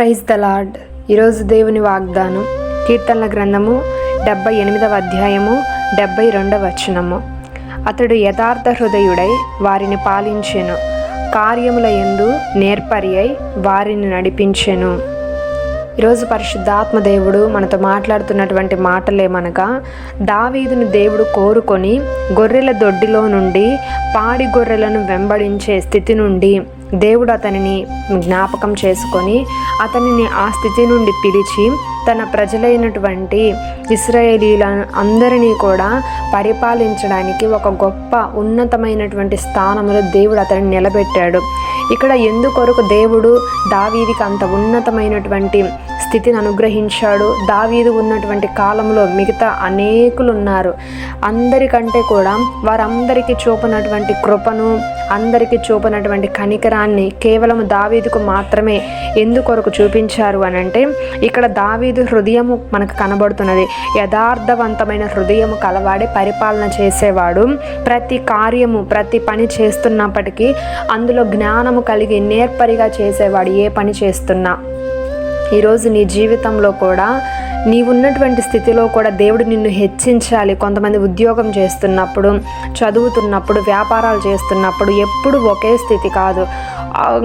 Praise the lord. ఈరోజు దేవుని వాగ్దానం కీర్తనల గ్రంథము డెబ్బై ఎనిమిదవ అధ్యాయము డెబ్బై రెండవ వచనము. అతడు యథార్థ హృదయుడై వారిని పాలించెను. కార్యముల ఎందు నేర్పరి అయి వారిని నడిపించెను. ఈరోజు పరిశుద్ధాత్మ దేవుడు మనతో మాట్లాడుతున్నటువంటి మాటలేమనగా దావీదును దేవుడు కోరుకొని గొర్రెల దొడ్డిలో నుండి పాడి గొర్రెలను వెంబడించే స్థితి నుండి దేవుడు అతనిని జ్ఞాపకం చేసుకొని అతనిని ఆ స్థితి నుండి పిలిచి తన ప్రజలైనటువంటి ఇస్రాయేలీల అందరినీ కూడా పరిపాలించడానికి ఒక గొప్ప ఉన్నతమైనటువంటి స్థానంలో దేవుడు అతన్ని నిలబెట్టాడు. ఇక్కడ ఎందుకొరకు దేవుడు దావీదికి అంత ఉన్నతమైనటువంటి స్థితిని అనుగ్రహించాడు? దావీదు ఉన్నటువంటి కాలంలో మిగతా అనేకులు ఉన్నారు అందరికంటే కూడా వారందరికీ చూపినటువంటి కృపను అందరికీ చూపినటువంటి కనికరాన్ని కేవలం దావీదుకు మాత్రమే ఎందుకొరకు చూపించారు అని అంటే ఇక్కడ దావీదు హృదయము మనకు కనబడుతున్నది. యథార్థవంతమైన హృదయము కలవాడే పరిపాలన చేసేవాడు. ప్రతి కార్యము ప్రతి పని చేస్తున్నప్పటికీ అందులో జ్ఞానము కలిగి నేర్పరిగా చేసేవాడు ఏ పని చేస్తున్నా. ఈరోజు నీ జీవితంలో కూడా నీవున్నటువంటి స్థితిలో కూడా దేవుడు నిన్ను హెచ్చించాలి. కొంతమంది ఉద్యోగం చేస్తున్నప్పుడు చదువుతున్నప్పుడు వ్యాపారాలు చేస్తున్నప్పుడు ఎప్పుడు ఒకే స్థితి కాదు.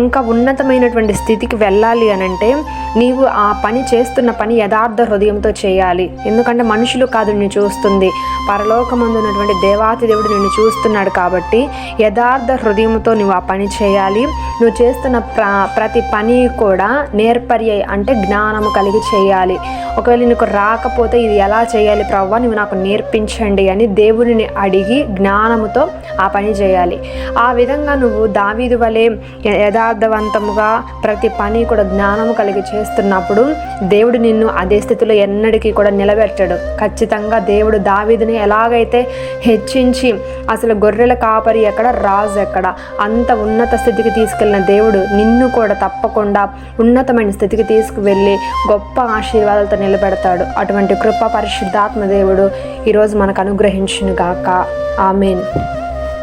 ఇంకా ఉన్నతమైనటువంటి స్థితికి వెళ్ళాలి అని అంటే నీవు ఆ పని చేస్తున్న పని యథార్థ హృదయంతో చేయాలి. ఎందుకంటే మనుషులు కాదు నిన్ను చూస్తుంది. పరలోకమందు ఉన్నటువంటి దేవాతి దేవుడు నిన్ను చూస్తున్నాడు కాబట్టి యథార్థ హృదయంతో నువ్వు ఆ పని చేయాలి. నువ్వు చేస్తున్న ప్ర ప్రతి పని కూడా నేర్పర్య అంటే జ్ఞానము కలిగి చేయాలి. ఒకవేళ నీకు రాకపోతే ఇది ఎలా చేయాలి ప్రవ్వా? నువ్వు నాకు నేర్పించండి అని దేవుడిని అడిగి జ్ఞానముతో ఆ పని చేయాలి. ఆ విధంగా నువ్వు దావీదు వలె యథార్థవంతముగా ప్రతి పని కూడా జ్ఞానము కలిగి చేస్తున్నప్పుడు దేవుడు నిన్ను అదే స్థితిలో ఎన్నటికీ కూడా నిలబెట్టాడు. ఖచ్చితంగా దేవుడు దావీదిని ఎలాగైతే హెచ్చించి అసలు గొర్రెల కాపరి ఎక్కడ రాజు ఎక్కడ అంత ఉన్నత స్థితికి తీసుకెళ్ళిన దేవుడు నిన్ను కూడా తప్పకుండా ఉన్నతమైన స్థితికి తీసుకువెళ్ళి గొప్ప ఆశీర్వాదాలతో నిలబెడతాడు. అటువంటి కృప పరిశుద్ధాత్మ దేవుడు ఈరోజు మనకు అనుగ్రహించునుగాక. ఆమెన్.